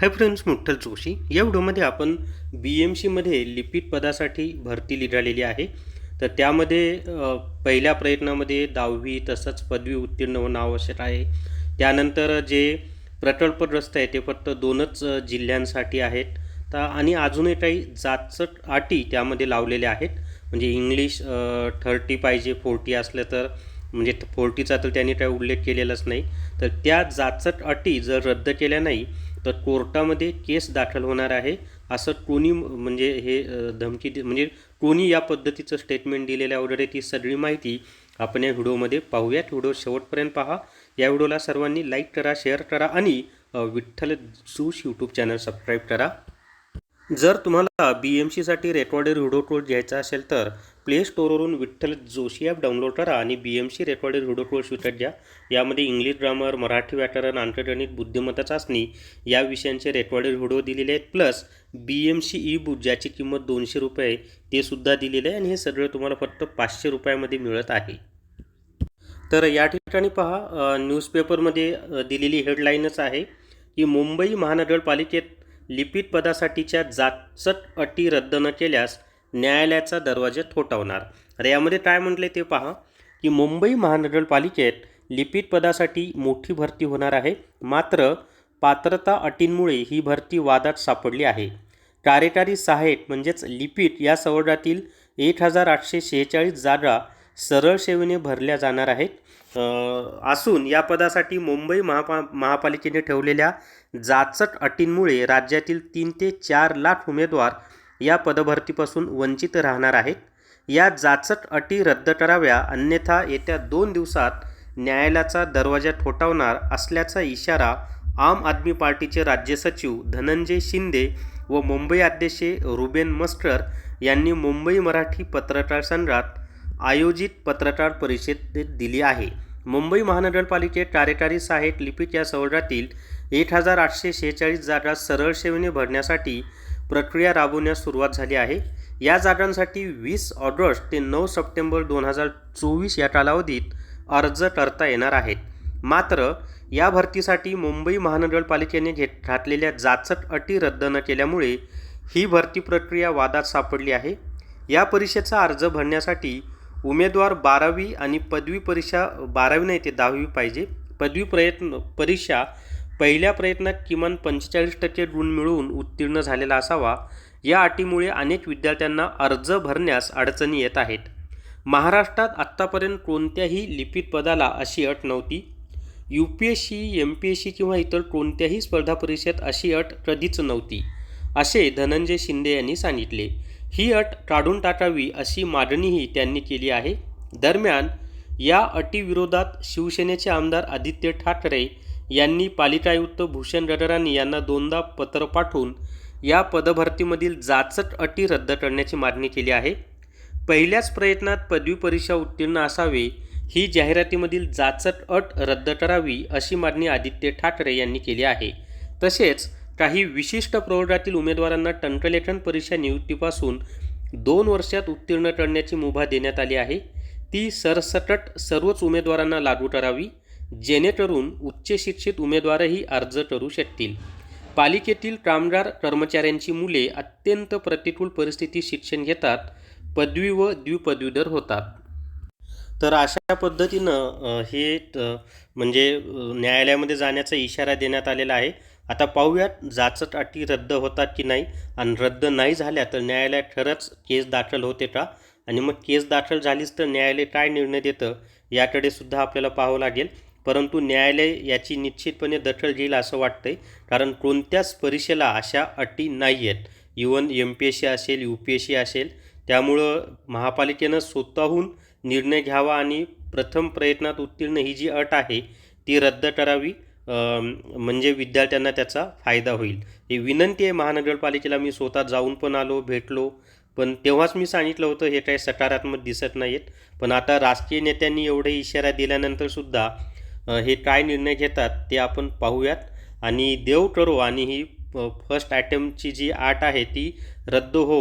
Hi friends मुठ्ठल Joshi. या व्हिडिओमध्ये आपण बी एम सीमध्ये लिपिक पदासाठी भरती निघालेली आहे. तर त्यामध्ये पहिल्या प्रयत्नामध्ये दहावी तसंच पदवी उत्तीर्ण होणं आवश्यक आहे. त्यानंतर जे प्रकल्प रस्ते आहे ते फक्त दोनच जिल्ह्यांसाठी आहेत. तर आणि अजूनही काही जातचट अटी त्यामध्ये लावलेल्या आहेत. म्हणजे इंग्लिश थर्टी पाहिजे फोर्टी असलं तर म्हणजे फोर्टीचा तर त्यांनी काही उल्लेख केलेलाच नाही. तर त्या जाचट अटी जर रद्द केल्या नाही तर कोर्टामध्ये केस दाखल होणार आहे असं कोणी म्हणजे हे धमकी म्हणजे कोणी या पद्धतीचं स्टेटमेंट दिलेलं आहे वगैरे ती सगळी माहिती आपण या व्हिडिओमध्ये पाहूयात. व्हिडिओ शेवटपर्यंत पहा. या व्हिडिओला सर्वांनी लाईक करा शेअर करा आणि विठ्ठल जोश यूट्यूब चॅनल सबस्क्राईब करा. जर तुम्हाला बी एम सीसाठी रेकॉर्डेड व्हिडिओ कोर्स घ्यायचा असेल तर प्ले स्टोअरवरून विठ्ठल जोशी ॲप डाउनलोड करा आणि B M C recorded video course विकत घ्या यामध्ये इंग्लिश ग्रामर मराठी व्याकरण अंकगणित बुद्धिमत्ता चाचणी या विषयांचे रेकॉर्डेड व्हिडिओ दिलेले आहेत. Plus B M C ebook ज्याची किंमत दोनशे रुपये ते सुद्धा दिलेले आहे आणि हे सगळं तुम्हाला फक्त पाचशे रुपयामध्ये मिळत आहे. तर या ठिकाणी पहा न्यूजपेपरमध्ये दिलेली हेडलाईनच आहे की मुंबई महानगरपालिकेत लिपिक पदासाठीच्या जाचट अटी रद्द न केल्यास न्यायालयाचा दरवाजा ठोठावणार. तर यामध्ये काय म्हटले ते पहा की मुंबई महानगरपालिकेत लिपिक पदासाठी मोठी भरती होणार आहे. मात्र पात्रता अटींमुळे ही भरती वादात सापडली आहे. कार्यकारी सहाय्यक म्हणजेच लिपिक या संवर्गातील एक हजार आठशे शेहेचाळीस जागा सरळ सेवेने भरल्या जाणार आहेत. असून या पदासाठी मुंबई महापा महापालिकेने ठेवलेल्या जाचट अटींमुळे राज्यातील तीन ते चार लाख उमेदवार या पदभरतीपासून वंचित राहणार आहेत. या जाचट अटी रद्द कराव्या अन्यथा येत्या दोन दिवसात न्यायालयाचा दरवाजा ठोठावणार असल्याचा इशारा आम आदमी पार्टीचे राज्य सचिव धनंजय शिंदे व मुंबई अध्यक्ष रुबेन मस्टर यांनी मुंबई मराठी पत्रकार संघात आयोजित पत्रकार परिषदेत दिली आहे. मुंबई महानगरपालिकेत कार्यकारी सहाय्यक लिपिक या सौरातील एक हजार आठशे शेहेचाळीस जागा सरळ सेवेने भरण्यासाठी प्रक्रिया राबवण्यास सुरुवात झाली आहे. या जागांसाठी वीस ऑगस्ट ते नऊ सप्टेंबर दोन हजार चोवीस या कालावधीत अर्ज करता येणार आहेत. मात्र या भरतीसाठी मुंबई महानगरपालिकेने घेत घातलेल्या जाचक अटी रद्द न केल्यामुळे ही भरती प्रक्रिया वादात सापडली आहे. या परीक्षेचा अर्ज भरण्यासाठी उमेदवार बारावी आणि पदवी परीक्षा बारावी नाही ते दहावी पाहिजे. पदवी प्रयत्न परीक्षा पहिल्या प्रयत्नात किमान पंचेचाळीस टक्के गुण मिळवून उत्तीर्ण झालेला असावा. या अटीमुळे अनेक विद्यार्थ्यांना अर्ज भरण्यास अडचणी येत आहेत. महाराष्ट्रात आत्तापर्यंत कोणत्याही लिपित पदाला अशी अट नव्हती. U P S C M P S C किंवा इतर कोणत्याही स्पर्धा परीक्षेत अशी अट कधीच नव्हती असे धनंजय शिंदे यांनी सांगितले. ही अट काढून टाकावी अशी मागणीही त्यांनी केली आहे. दरम्यान या अटीविरोधात शिवसेनेचे आमदार आदित्य ठाकरे यांनी पालिका आयुक्त भूषण गडरानी यांना दोनदा पत्र पाठवून या पदभरतीमधील जाचक अटी रद्द करण्याची मागणी केली आहे. पहिल्याच प्रयत्नात पदवी परीक्षा उत्तीर्ण असावे ही जाहिरातीमधील जाचक अट रद्द करावी अशी मागणी आदित्य ठाकरे यांनी केली आहे. तसेच काही विशिष्ट प्रवर्गातील उमेदवारांना टंकलेखन परीक्षा नियुक्तीपासून दोन वर्षात उत्तीर्ण करण्याची मुभा देण्यात आली आहे. ती सरसकट सर्वच उमेदवारांना लागू करावी जेणेकरून उच्च शिक्षित उमेदवारही अर्ज करू शकतील. पालिकेतील कामगार कर्मचाऱ्यांची मुले अत्यंत प्रतिकूल परिस्थितीत शिक्षण घेतात पदवी व द्विपदवीधर होतात. तर अशा पद्धतीनं हे त- म्हणजे न्यायालयामध्ये जाण्याचा इशारा देण्यात आलेला आहे. आता पाहूयात जाचक अटी रद्द होतात की नाही. आणि रद्द नाही झाल्या तर न्यायालयात खरंच केस दाखल होते का? आणि मग केस दाखल झालीच तर न्यायालय काय निर्णय देतं? याकडे सुद्धा आपल्याला पाहावं लागेल. परंतु न्यायालय याची निश्चितपणे दखल घेईल असं वाटतंय. कारण कोणत्याच परीक्षेला अशा अटी नाही आहेत. Even M P S C असेल यू पी एस सी असेल. त्यामुळं महापालिकेनं स्वतःहून निर्णय घ्यावा आणि प्रथम प्रयत्नात उत्तीर्ण ही जी अट आहे ती रद्द करावी. म्हणजे विद्यार्थ्यांना त्याचा फायदा होईल. ही विनंती आहे महानगरपालिकेला मी स्वतः जाऊन पण आलो भेटलो. पण तेव्हाच मी सांगितलं होतं हे काही सकारात्मक दिसत नाहीत. पण आता राजकीय नेत्यांनी एवढे इशारा दिल्यानंतरसुद्धा हे काय निर्णय घेतात ते आपण पाहूयात. आणि देव करो आणि ही फर्स्ट अटेम्प्टची जी आट आहे ती रद्द हो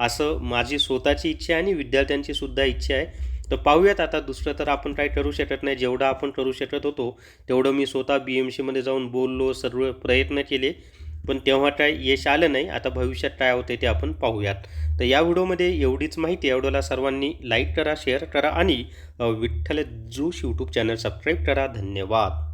असं माझी स्वतःची इच्छा आहे आणि विद्यार्थ्यांची सुद्धा इच्छा आहे. तर पाहूयात आता दुसरं तर आपण काय करू शकत नाही. जेवढं आपण करू शकत होतो तेवढं मी स्वतः बी एम सीमध्ये जाऊन बोललो सर्व प्रयत्न केले. पण तेव्हा काय यश आलं नाही. आता भविष्यात काय होते ते आपण पाहूयात. तर या व्हिडिओमध्ये एवढीच माहिती या सर्वांनी लाईक करा शेअर करा आणि विठ्ठल जोश यूट्यूब चॅनल सबस्क्राईब करा. धन्यवाद.